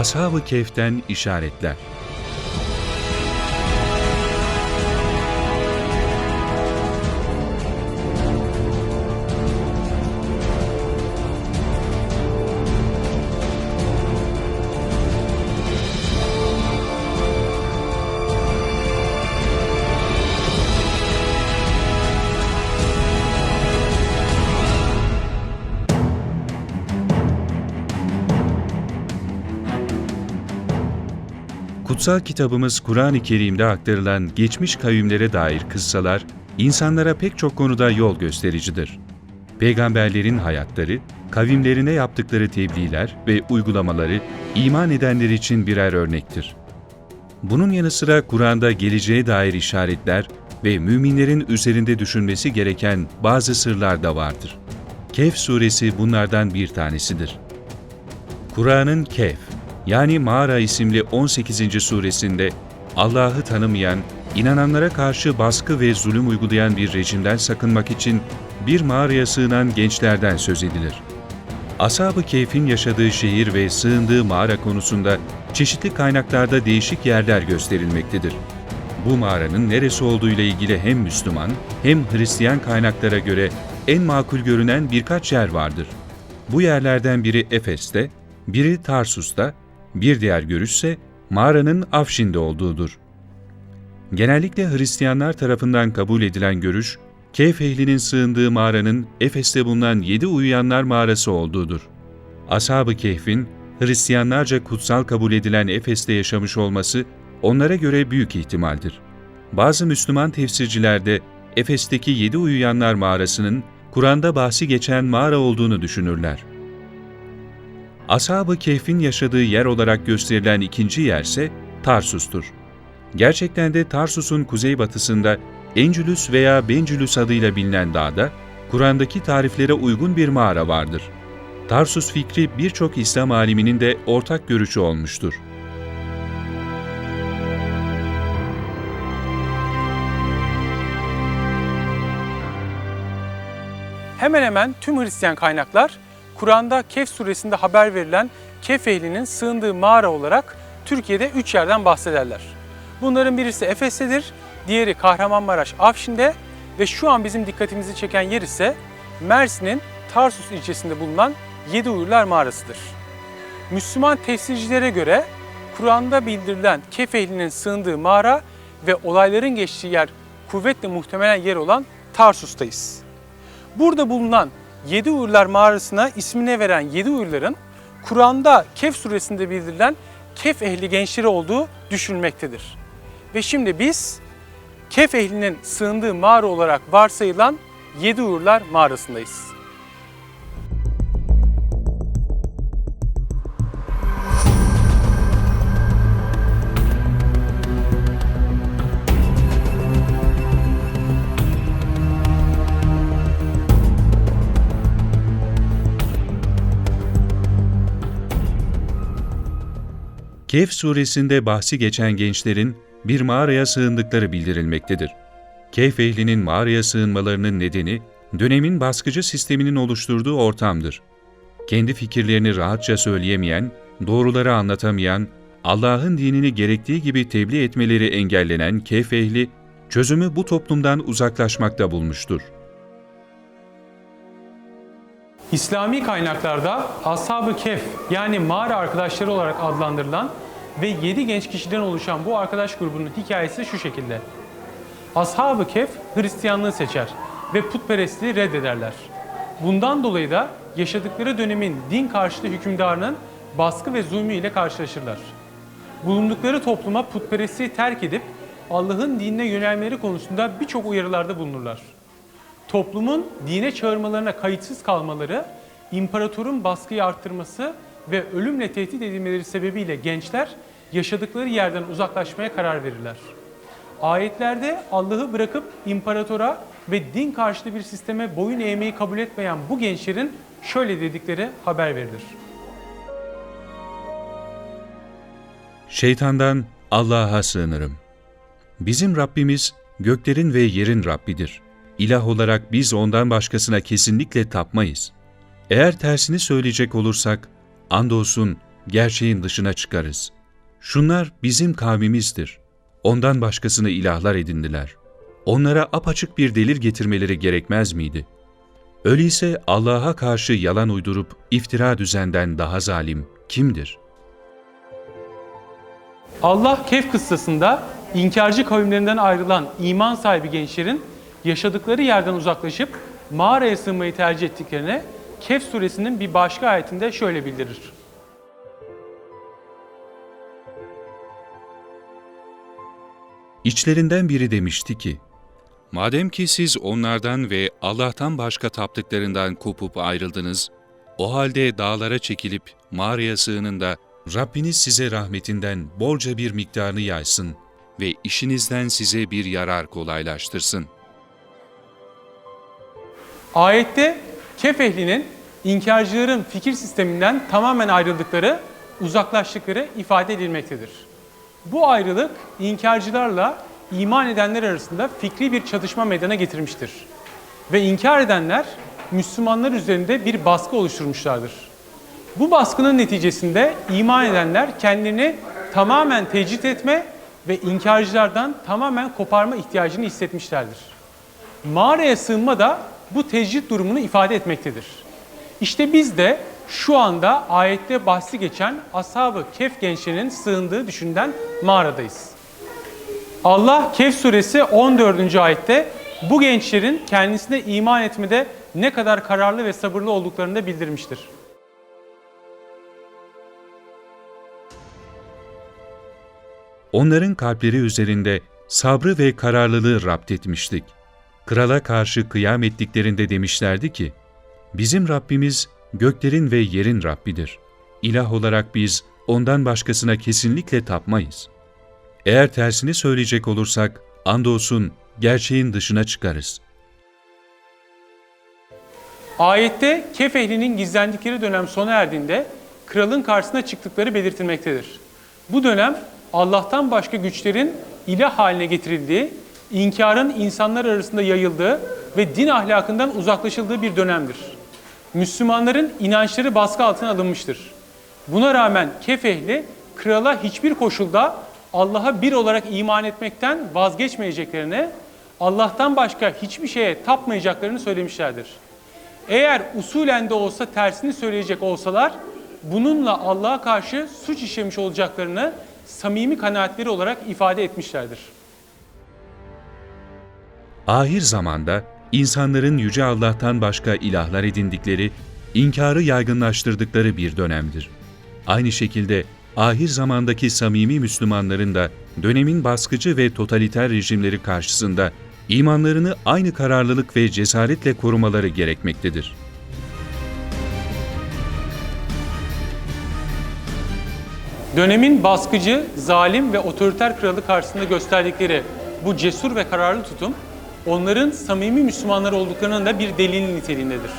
Ashab-ı Kehf'ten işaretler. Kutsal kitabımız Kur'an-ı Kerim'de aktarılan geçmiş kavimlere dair kıssalar, insanlara pek çok konuda yol göstericidir. Peygamberlerin hayatları, kavimlerine yaptıkları tebliğler ve uygulamaları iman edenler için birer örnektir. Bunun yanı sıra Kur'an'da geleceğe dair işaretler ve müminlerin üzerinde düşünmesi gereken bazı sırlar da vardır. Kehf suresi bunlardan bir tanesidir. Kur'an'ın Kehf yani Mağara isimli 18. suresinde Allah'ı tanımayan, inananlara karşı baskı ve zulüm uygulayan bir rejimden sakınmak için bir mağaraya sığınan gençlerden söz edilir. Ashab-ı Keyf'in yaşadığı şehir ve sığındığı mağara konusunda çeşitli kaynaklarda değişik yerler gösterilmektedir. Bu mağaranın neresi olduğu ile ilgili hem Müslüman hem Hristiyan kaynaklara göre en makul görünen birkaç yer vardır. Bu yerlerden biri Efes'te, biri Tarsus'ta, bir diğer görüşse mağaranın Afşin'de olduğudur. Genellikle Hristiyanlar tarafından kabul edilen görüş, Kehf ehlinin sığındığı mağaranın Efes'te bulunan yedi uyuyanlar mağarası olduğudur. Ashab-ı Kehf'in Hristiyanlarca kutsal kabul edilen Efes'te yaşamış olması onlara göre büyük ihtimaldir. Bazı Müslüman tefsircilerde Efes'teki yedi uyuyanlar mağarasının Kur'an'da bahsi geçen mağara olduğunu düşünürler. Ashab-ı Kehf'in yaşadığı yer olarak gösterilen ikinci yerse Tarsus'tur. Gerçekten de Tarsus'un kuzeybatısında Encülüs veya Bencülüs adıyla bilinen dağda Kur'an'daki tariflere uygun bir mağara vardır. Tarsus fikri birçok İslam aliminin de ortak görüşü olmuştur. Hemen hemen tüm Hristiyan kaynaklar Kur'an'da Kehf suresinde haber verilen Kehf ehlinin sığındığı mağara olarak Türkiye'de üç yerden bahsederler. Bunların birisi Efes'tedir, diğeri Kahramanmaraş Afşin'de ve şu an bizim dikkatimizi çeken yer ise Mersin'in Tarsus ilçesinde bulunan Yedi Uyurlar Mağarası'dır. Müslüman tefsircilere göre Kur'an'da bildirilen Kehf ehlinin sığındığı mağara ve olayların geçtiği yer kuvvetle muhtemelen yer olan Tarsus'tayız. Burada bulunan Yedi Uyurlar Mağarası'na ismine veren Yedi Uyurların Kur'an'da Kehf suresinde bildirilen Kehf ehli gençleri olduğu düşünülmektedir. Ve şimdi biz Kehf ehlinin sığındığı mağara olarak varsayılan Yedi Uyurlar Mağarası'ndayız. Kehf suresinde bahsi geçen gençlerin bir mağaraya sığındıkları bildirilmektedir. Kehf ehlinin mağaraya sığınmalarının nedeni, dönemin baskıcı sisteminin oluşturduğu ortamdır. Kendi fikirlerini rahatça söyleyemeyen, doğruları anlatamayan, Allah'ın dinini gerektiği gibi tebliğ etmeleri engellenen Kehf ehli, çözümü bu toplumdan uzaklaşmakta bulmuştur. İslami kaynaklarda Ashab-ı Kehf yani mağara arkadaşları olarak adlandırılan ve 7 genç kişiden oluşan bu arkadaş grubunun hikayesi şu şekilde. Ashab-ı Kehf Hristiyanlığı seçer ve putperestliği reddederler. Bundan dolayı da yaşadıkları dönemin din karşıtı hükümdarının baskı ve zulmü ile karşılaşırlar. Bulundukları topluma putperestliği terk edip Allah'ın dinine yönelmeleri konusunda birçok uyarılarda bulunurlar toplumun dine çağırmalarına kayıtsız kalmaları, imparatorun baskıyı arttırması ve ölümle tehdit edilmeleri sebebiyle gençler yaşadıkları yerden uzaklaşmaya karar verirler. Ayetlerde Allah'ı bırakıp imparatora ve din karşıtı bir sisteme boyun eğmeyi kabul etmeyen bu gençlerin şöyle dedikleri haber verilir. Şeytandan Allah'a sığınırım. Bizim Rabbimiz göklerin ve yerin Rabbidir. İlah olarak biz ondan başkasına kesinlikle tapmayız. Eğer tersini söyleyecek olursak, andolsun gerçeğin dışına çıkarız. Şunlar bizim kavmimizdir. Ondan başkasını ilahlar edindiler. Onlara apaçık bir delil getirmeleri gerekmez miydi? Öyleyse Allah'a karşı yalan uydurup iftira düzenden daha zalim kimdir? Allah Kehf kıssasında inkarcı kavimlerinden ayrılan iman sahibi gençlerin yaşadıkları yerden uzaklaşıp mağaraya sığınmayı tercih ettiklerine Kehf suresinin bir başka ayetinde şöyle bildirir. İçlerinden biri demişti ki, Madem ki siz onlardan ve Allah'tan başka taptıklarından kopup ayrıldınız, o halde dağlara çekilip mağaraya sığının da Rabbiniz size rahmetinden bolca bir miktarını yaysın ve işinizden size bir yarar kolaylaştırsın. Ayette Kehf ehlinin inkarcıların fikir sisteminden tamamen ayrıldıkları, uzaklaştıkları ifade edilmektedir. Bu ayrılık inkarcılarla iman edenler arasında fikri bir çatışma meydana getirmiştir. Ve inkar edenler Müslümanlar üzerinde bir baskı oluşturmuşlardır. Bu baskının neticesinde iman edenler kendilerini tamamen tecrit etme ve inkarcılardan tamamen koparma ihtiyacını hissetmişlerdir. Mağaraya sığınma da bu tecrit durumunu ifade etmektedir. İşte biz de şu anda ayette bahsi geçen Ashab-ı Kehf gençlerinin sığındığı düşünden mağaradayız. Allah Kehf suresi 14. ayette bu gençlerin kendisine iman etmede ne kadar kararlı ve sabırlı olduklarını da bildirmiştir. Onların kalpleri üzerinde sabrı ve kararlılığı rapt etmiştik. Krala karşı kıyam ettiklerinde demişlerdi ki, Bizim Rabbimiz göklerin ve yerin Rabbidir. İlah olarak biz ondan başkasına kesinlikle tapmayız. Eğer tersini söyleyecek olursak, andolsun gerçeğin dışına çıkarız. Ayette Kehf ehlinin gizlendikleri dönem sona erdiğinde kralın karşısına çıktıkları belirtilmektedir. Bu dönem Allah'tan başka güçlerin ilah haline getirildiği, inkarın insanlar arasında yayıldığı ve din ahlakından uzaklaşıldığı bir dönemdir. Müslümanların inançları baskı altına alınmıştır. Buna rağmen Kehf ehli krala hiçbir koşulda Allah'a bir olarak iman etmekten vazgeçmeyeceklerini, Allah'tan başka hiçbir şeye tapmayacaklarını söylemişlerdir. Eğer usulen de olsa tersini söyleyecek olsalar, bununla Allah'a karşı suç işlemiş olacaklarını samimi kanaatleri olarak ifade etmişlerdir. Ahir zamanda insanların Yüce Allah'tan başka ilahlar edindikleri, inkarı yaygınlaştırdıkları bir dönemdir. Aynı şekilde ahir zamandaki samimi Müslümanların da dönemin baskıcı ve totaliter rejimleri karşısında imanlarını aynı kararlılık ve cesaretle korumaları gerekmektedir. Dönemin baskıcı, zalim ve otoriter kralı karşısında gösterdikleri bu cesur ve kararlı tutum, onların samimi Müslümanlar olduklarının da bir delili niteliğindedir.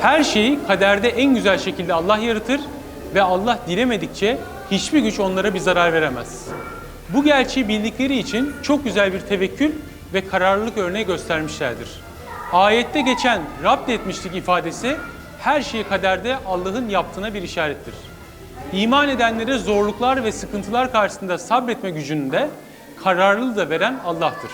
Her şeyi kaderde en güzel şekilde Allah yaratır ve Allah dilemedikçe hiçbir güç onlara bir zarar veremez. Bu gerçeği bildikleri için çok güzel bir tevekkül ve kararlılık örneği göstermişlerdir. Ayette geçen Rabt etmişlik ifadesi her şeyi kaderde Allah'ın yaptığına bir işarettir. İman edenlere zorluklar ve sıkıntılar karşısında sabretme gücünü de kararlılığı da veren Allah'tır.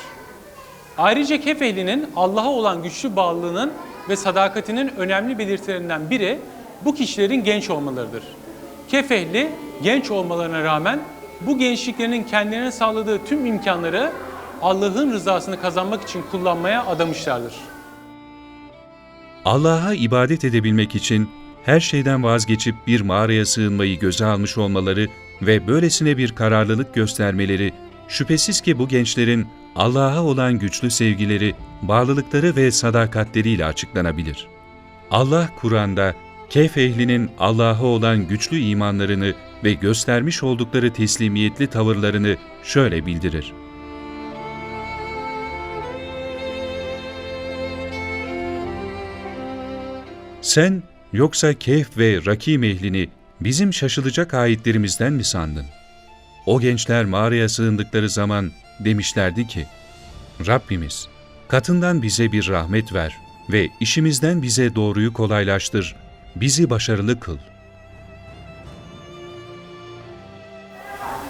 Ayrıca Kehf ehlinin Allah'a olan güçlü bağlılığının ve sadakatinin önemli belirtilerinden biri bu kişilerin genç olmalarıdır. Kehf ehli genç olmalarına rağmen bu gençliklerinin kendilerine sağladığı tüm imkanları Allah'ın rızasını kazanmak için kullanmaya adamışlardır. Allah'a ibadet edebilmek için her şeyden vazgeçip bir mağaraya sığınmayı göze almış olmaları ve böylesine bir kararlılık göstermeleri, şüphesiz ki bu gençlerin Allah'a olan güçlü sevgileri, bağlılıkları ve sadakatleriyle açıklanabilir. Allah Kur'an'da Kehf ehlinin Allah'a olan güçlü imanlarını ve göstermiş oldukları teslimiyetli tavırlarını şöyle bildirir. Sen yoksa Kehf ve Rakim ehlini bizim şaşılacak ayetlerimizden mi sandın? O gençler mağaraya sığındıkları zaman demişlerdi ki, Rabbimiz, katından bize bir rahmet ver ve işimizden bize doğruyu kolaylaştır, bizi başarılı kıl.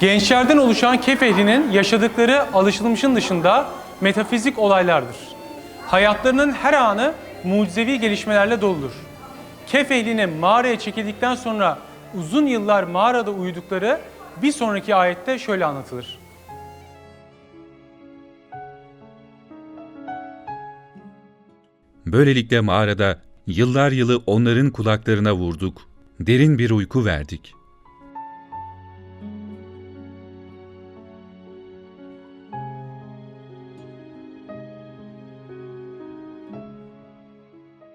Gençlerden oluşan kef ehlinin yaşadıkları alışılmışın dışında metafizik olaylardır. Hayatlarının her anı mucizevi gelişmelerle doludur. Kef ehlinin mağaraya çekildikten sonra uzun yıllar mağarada uyudukları bir sonraki ayette şöyle anlatılır. Böylelikle mağarada yıllar yılı onların kulaklarına vurduk, derin bir uyku verdik.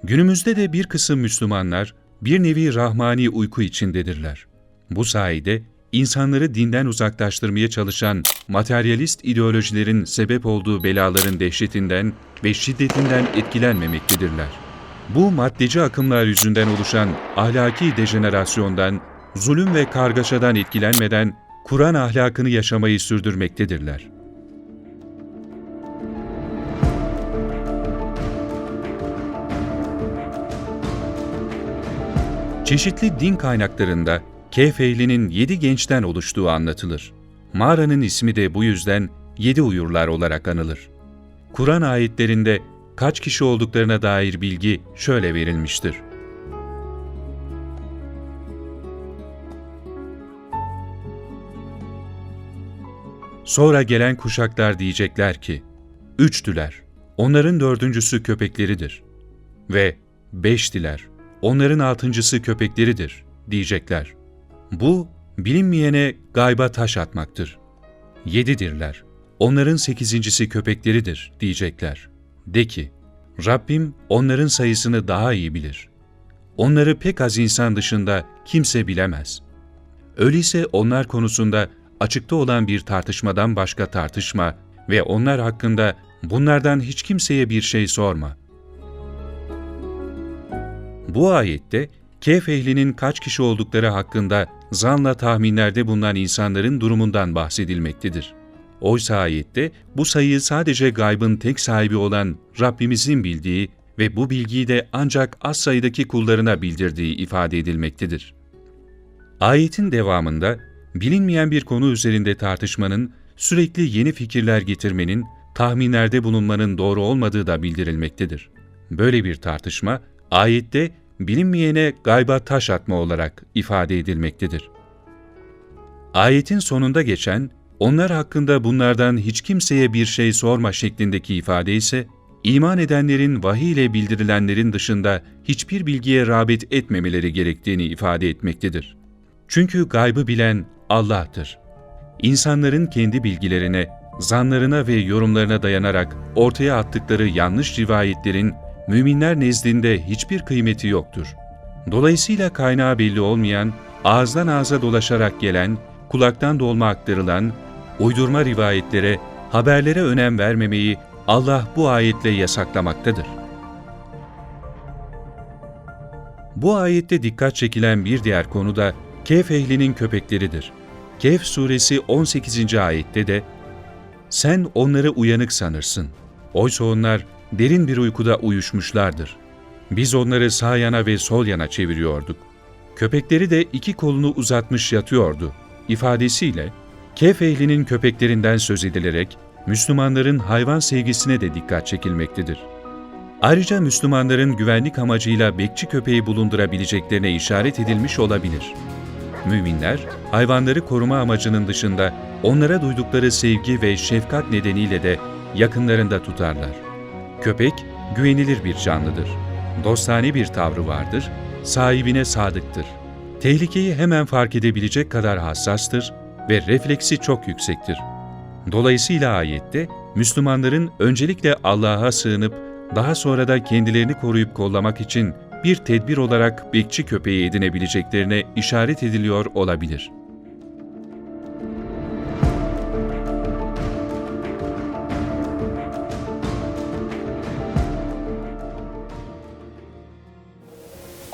Günümüzde de bir kısım Müslümanlar bir nevi rahmani uyku içindedirler. Bu sayede insanları dinden uzaklaştırmaya çalışan materyalist ideolojilerin sebep olduğu belaların dehşetinden ve şiddetinden etkilenmemektedirler. Bu maddeci akımlar yüzünden oluşan ahlaki dejenerasyondan, zulüm ve kargaşadan etkilenmeden Kur'an ahlakını yaşamayı sürdürmektedirler. Çeşitli din kaynaklarında Kehf ehlinin yedi gençten oluştuğu anlatılır. Mağaranın ismi de bu yüzden yedi uyurlar olarak anılır. Kur'an ayetlerinde kaç kişi olduklarına dair bilgi şöyle verilmiştir. Sonra gelen kuşaklar diyecekler ki, Üçtüler, onların dördüncüsü köpekleridir. Ve beştiler, onların altıncısı köpekleridir diyecekler. Bu, bilinmeyene gayba taş atmaktır. Yedidirler, onların sekizincisi köpekleridir diyecekler. De ki, Rabbim onların sayısını daha iyi bilir. Onları pek az insan dışında kimse bilemez. Öyleyse onlar konusunda açıkta olan bir tartışmadan başka tartışma ve onlar hakkında bunlardan hiç kimseye bir şey sorma. Bu ayette Kehf ehlinin kaç kişi oldukları hakkında zanla tahminlerde bulunan insanların durumundan bahsedilmektedir. Oysa ayette bu sayıyı sadece gaybın tek sahibi olan Rabbimizin bildiği ve bu bilgiyi de ancak az sayıdaki kullarına bildirdiği ifade edilmektedir. Ayetin devamında bilinmeyen bir konu üzerinde tartışmanın, sürekli yeni fikirler getirmenin, tahminlerde bulunmanın doğru olmadığı da bildirilmektedir. Böyle bir tartışma ayette bilinmeyene gayba taş atma olarak ifade edilmektedir. Ayetin sonunda geçen, onlar hakkında bunlardan hiç kimseye bir şey sorma şeklindeki ifade ise, iman edenlerin vahiy ile bildirilenlerin dışında hiçbir bilgiye rağbet etmemeleri gerektiğini ifade etmektedir. Çünkü gaybı bilen Allah'tır. İnsanların kendi bilgilerine, zanlarına ve yorumlarına dayanarak ortaya attıkları yanlış rivayetlerin müminler nezdinde hiçbir kıymeti yoktur. Dolayısıyla kaynağı belli olmayan, ağızdan ağza dolaşarak gelen, kulaktan dolma aktarılan, uydurma rivayetlere, haberlere önem vermemeyi Allah bu ayetle yasaklamaktadır. Bu ayette dikkat çekilen bir diğer konu da Kehf ehlinin köpekleridir. Kehf suresi 18. ayette de Sen onları uyanık sanırsın. Oysa onlar derin bir uykuda uyuşmuşlardır. Biz onları sağ yana ve sol yana çeviriyorduk. Köpekleri de iki kolunu uzatmış yatıyordu. ifadesiyle Kehf ehlinin köpeklerinden söz edilerek Müslümanların hayvan sevgisine de dikkat çekilmektedir. Ayrıca Müslümanların güvenlik amacıyla bekçi köpeği bulundurabileceklerine işaret edilmiş olabilir. Müminler, hayvanları koruma amacının dışında onlara duydukları sevgi ve şefkat nedeniyle de yakınlarında tutarlar. Köpek, güvenilir bir canlıdır. Dostane bir tavrı vardır, sahibine sadıktır. Tehlikeyi hemen fark edebilecek kadar hassastır ve refleksi çok yüksektir. Dolayısıyla ayette, Müslümanların öncelikle Allah'a sığınıp daha sonra da kendilerini koruyup kollamak için bir tedbir olarak bekçi köpeği edinebileceklerine işaret ediliyor olabilir.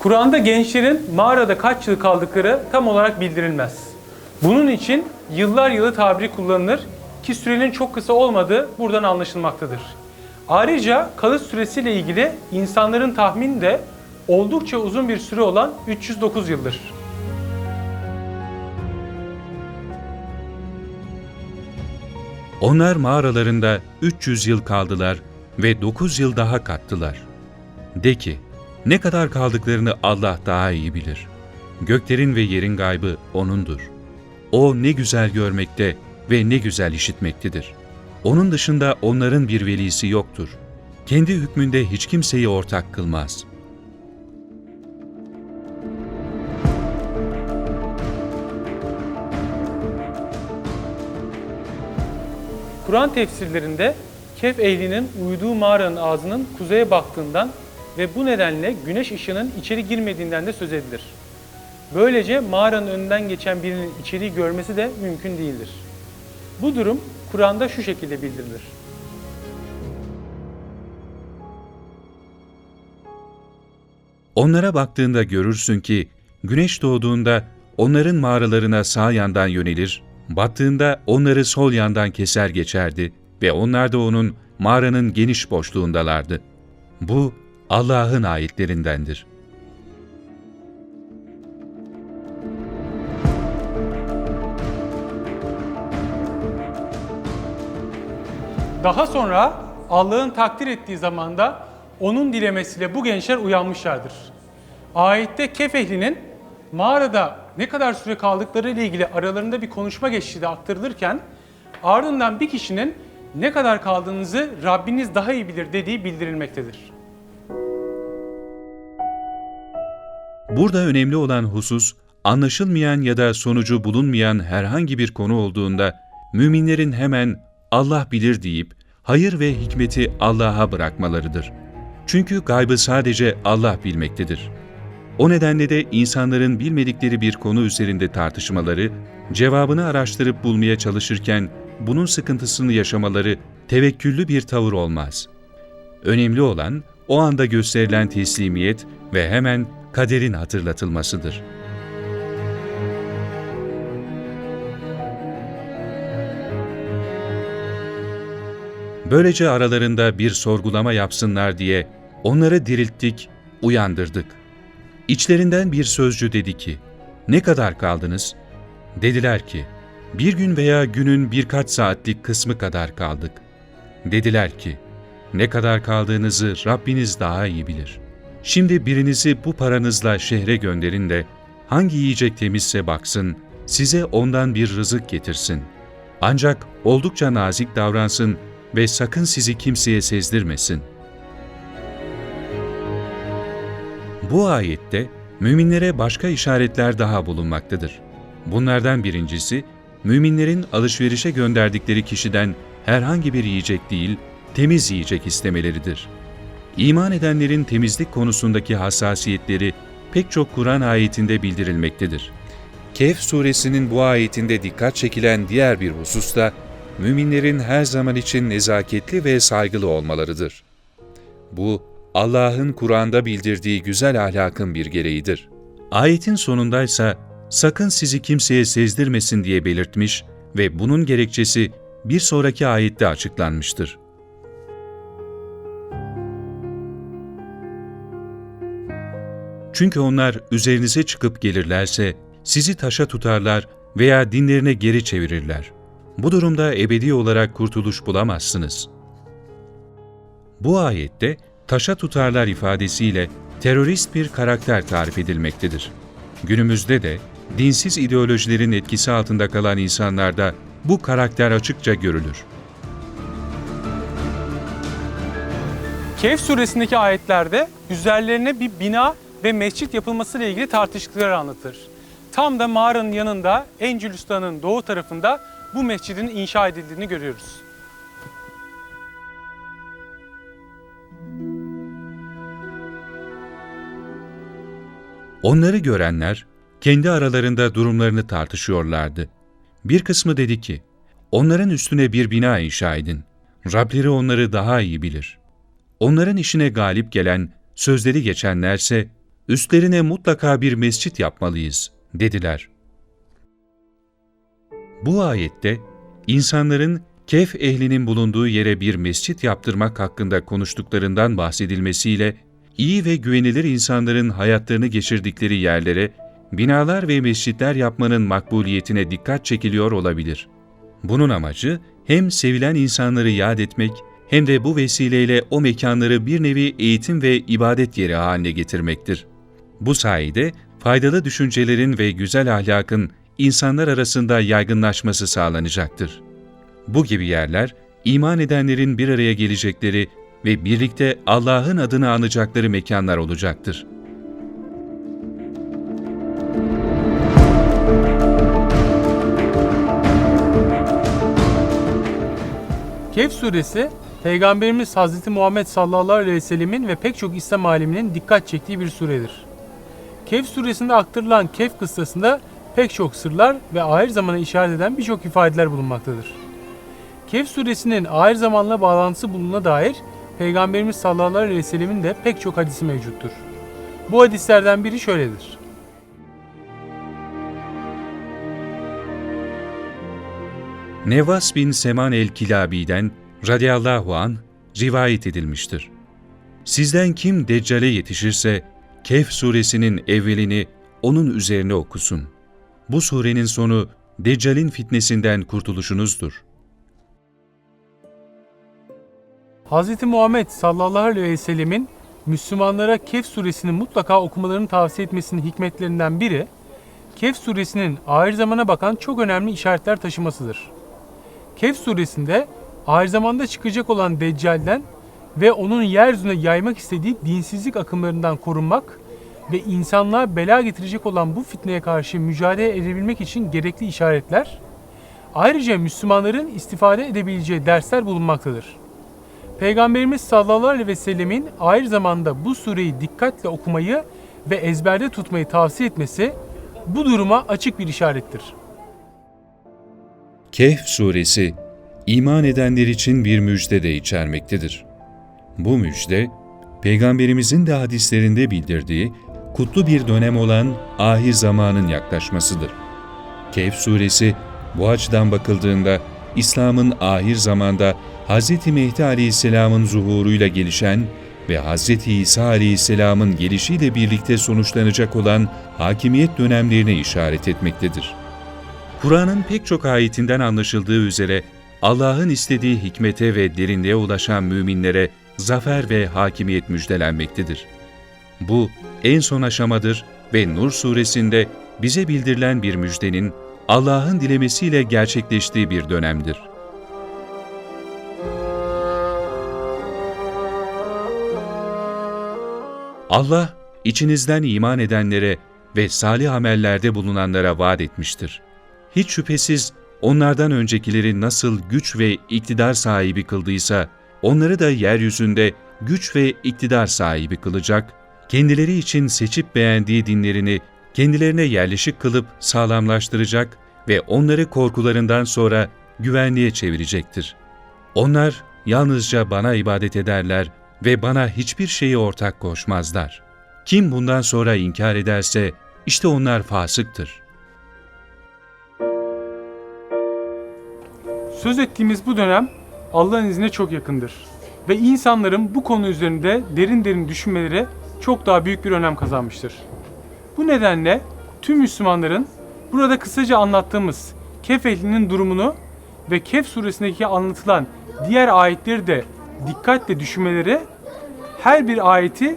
Kur'an'da gençlerin mağarada kaç yıl kaldıkları tam olarak bildirilmez. Bunun için yıllar yılı tabiri kullanılır ki sürenin çok kısa olmadığı buradan anlaşılmaktadır. Ayrıca kalış süresiyle ilgili insanların tahmini de oldukça uzun bir süre olan 309 yıldır. Onlar mağaralarında 300 yıl kaldılar ve 9 yıl daha kattılar. De ki, ne kadar kaldıklarını Allah daha iyi bilir. Göklerin ve yerin gaybı O'nundur. O ne güzel görmekte ve ne güzel işitmektedir. Onun dışında onların bir velisi yoktur. Kendi hükmünde hiç kimseyi ortak kılmaz. Kur'an tefsirlerinde Kehf ehlinin uyuduğu mağaranın ağzının kuzeye baktığından ve bu nedenle güneş ışığının içeri girmediğinden de söz edilir. Böylece mağaranın önünden geçen birinin içeriği görmesi de mümkün değildir. Bu durum Kur'an'da şu şekilde bildirilir. Onlara baktığında görürsün ki güneş doğduğunda onların mağaralarına sağ yandan yönelir, battığında onları sol yandan keser geçerdi ve onlar da onun mağaranın geniş boşluğundalardı. Bu Allah'ın ayetlerindendir. Daha sonra Allah'ın takdir ettiği zamanda onun dilemesiyle bu gençler uyanmışlardır. Ayette Kehf ehlinin mağarada ne kadar süre kaldıkları ile ilgili aralarında bir konuşma geçtiği de aktarılırken ardından bir kişinin ne kadar kaldığınızı Rabbiniz daha iyi bilir dediği bildirilmektedir. Burada önemli olan husus, anlaşılmayan ya da sonucu bulunmayan herhangi bir konu olduğunda müminlerin hemen Allah bilir deyip hayır ve hikmeti Allah'a bırakmalarıdır. Çünkü gaybı sadece Allah bilmektedir. O nedenle de insanların bilmedikleri bir konu üzerinde tartışmaları, cevabını araştırıp bulmaya çalışırken bunun sıkıntısını yaşamaları tevekküllü bir tavır olmaz. Önemli olan o anda gösterilen teslimiyet ve hemen kaderin hatırlatılmasıdır. Böylece aralarında bir sorgulama yapsınlar diye onları dirilttik, uyandırdık. İçlerinden bir sözcü dedi ki, ne kadar kaldınız? Dediler ki, bir gün veya günün birkaç saatlik kısmı kadar kaldık. Dediler ki, ne kadar kaldığınızı Rabbiniz daha iyi bilir. Şimdi birinizi bu paranızla şehre gönderin de, hangi yiyecek temizse baksın, size ondan bir rızık getirsin. Ancak oldukça nazik davransın ve sakın sizi kimseye sezdirmesin. Bu ayette müminlere başka işaretler daha bulunmaktadır. Bunlardan birincisi, müminlerin alışverişe gönderdikleri kişiden herhangi bir yiyecek değil, temiz yiyecek istemeleridir. İman edenlerin temizlik konusundaki hassasiyetleri pek çok Kur'an ayetinde bildirilmektedir. Kehf suresinin bu ayetinde dikkat çekilen diğer bir husus da müminlerin her zaman için nezaketli ve saygılı olmalarıdır. Bu, Allah'ın Kur'an'da bildirdiği güzel ahlakın bir gereğidir. Ayetin sonundaysa sakın sizi kimseye sezdirmesin diye belirtmiş ve bunun gerekçesi bir sonraki ayette açıklanmıştır. Çünkü onlar üzerinize çıkıp gelirlerse sizi taşa tutarlar veya dinlerine geri çevirirler. Bu durumda ebedi olarak kurtuluş bulamazsınız. Bu ayette taşa tutarlar ifadesiyle terörist bir karakter tarif edilmektedir. Günümüzde de dinsiz ideolojilerin etkisi altında kalan insanlarda bu karakter açıkça görülür. Kehf suresindeki ayetlerde üzerlerine bir bina ve mescit yapılması ile ilgili tartıştıkları anlatır. Tam da mağaranın yanında Encülüstan'ın doğu tarafında bu mescidin inşa edildiğini görüyoruz. Onları görenler kendi aralarında durumlarını tartışıyorlardı. Bir kısmı dedi ki, onların üstüne bir bina inşa edin. Rableri onları daha iyi bilir. Onların işine galip gelen, sözleri geçenlerse, üstlerine mutlaka bir mescit yapmalıyız, dediler. Bu ayette, insanların Kehf ehlinin bulunduğu yere bir mescit yaptırmak hakkında konuştuklarından bahsedilmesiyle, iyi ve güvenilir insanların hayatlarını geçirdikleri yerlere binalar ve mescitler yapmanın makbuliyetine dikkat çekiliyor olabilir. Bunun amacı hem sevilen insanları yad etmek hem de bu vesileyle o mekanları bir nevi eğitim ve ibadet yeri haline getirmektir. Bu sayede faydalı düşüncelerin ve güzel ahlakın insanlar arasında yaygınlaşması sağlanacaktır. Bu gibi yerler, iman edenlerin bir araya gelecekleri ve birlikte Allah'ın adını anacakları mekanlar olacaktır. Kehf suresi Peygamberimiz Hazreti Muhammed sallallahu aleyhi ve sellemin ve pek çok İslam aliminin dikkat çektiği bir suredir. Kehf suresinde aktarılan Kehf kıssasında pek çok sırlar ve ahir zamana işaret eden birçok ifadeler bulunmaktadır. Kehf suresinin ahir zamanla bağlantısı bulunduğuna dair Peygamberimiz sallallahu aleyhi ve sellemin de pek çok hadisi mevcuttur. Bu hadislerden biri şöyledir. Nevas bin Seman el-Kilabi'den radıyallahu an rivayet edilmiştir. Sizden kim Deccale yetişirse Kehf suresinin evvelini onun üzerine okusun. Bu surenin sonu Deccal'in fitnesinden kurtuluşunuzdur. Hz. Muhammed sallallahu aleyhi ve sellemin Müslümanlara Kehf suresini mutlaka okumalarını tavsiye etmesinin hikmetlerinden biri, Kehf suresinin ahir zamana bakan çok önemli işaretler taşımasıdır. Kehf suresinde ahir zamanda çıkacak olan Deccal'den ve onun yeryüzüne yaymak istediği dinsizlik akımlarından korunmak ve insanlığa bela getirecek olan bu fitneye karşı mücadele edebilmek için gerekli işaretler, ayrıca Müslümanların istifade edebileceği dersler bulunmaktadır. Peygamberimiz sallallahu aleyhi ve sellemin ahir zamanda bu sureyi dikkatle okumayı ve ezberde tutmayı tavsiye etmesi bu duruma açık bir işarettir. Kehf suresi, iman edenler için bir müjde de içermektedir. Bu müjde, Peygamberimizin de hadislerinde bildirdiği kutlu bir dönem olan ahir zamanın yaklaşmasıdır. Kehf suresi, bu açıdan bakıldığında İslam'ın ahir zamanda Hz. Mehdi aleyhisselamın zuhuruyla gelişen ve Hz. İsa aleyhisselamın gelişiyle birlikte sonuçlanacak olan hakimiyet dönemlerine işaret etmektedir. Kur'an'ın pek çok ayetinden anlaşıldığı üzere Allah'ın istediği hikmete ve derinliğe ulaşan müminlere zafer ve hakimiyet müjdelenmektedir. Bu en son aşamadır ve Nur suresinde bize bildirilen bir müjdenin Allah'ın dilemesiyle gerçekleştiği bir dönemdir. Allah, içinizden iman edenlere ve salih amellerde bulunanlara vaat etmiştir. Hiç şüphesiz onlardan öncekileri nasıl güç ve iktidar sahibi kıldıysa, onları da yeryüzünde güç ve iktidar sahibi kılacak, kendileri için seçip beğendiği dinlerini kendilerine yerleşik kılıp sağlamlaştıracak ve onları korkularından sonra güvenliğe çevirecektir. Onlar yalnızca bana ibadet ederler ve bana hiçbir şeyi ortak koşmazlar. Kim bundan sonra inkar ederse işte onlar fasıktır. Söz ettiğimiz bu dönem Allah'ın izniyle çok yakındır. Ve insanların bu konu üzerinde derin derin düşünmeleri çok daha büyük bir önem kazanmıştır. Bu nedenle tüm Müslümanların burada kısaca anlattığımız Kehf ehlinin durumunu ve Kehf suresindeki anlatılan diğer ayetleri de dikkatle düşünmeleri, her bir ayeti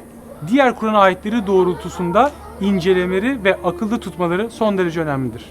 diğer Kur'an ayetleri doğrultusunda incelemeleri ve akılda tutmaları son derece önemlidir.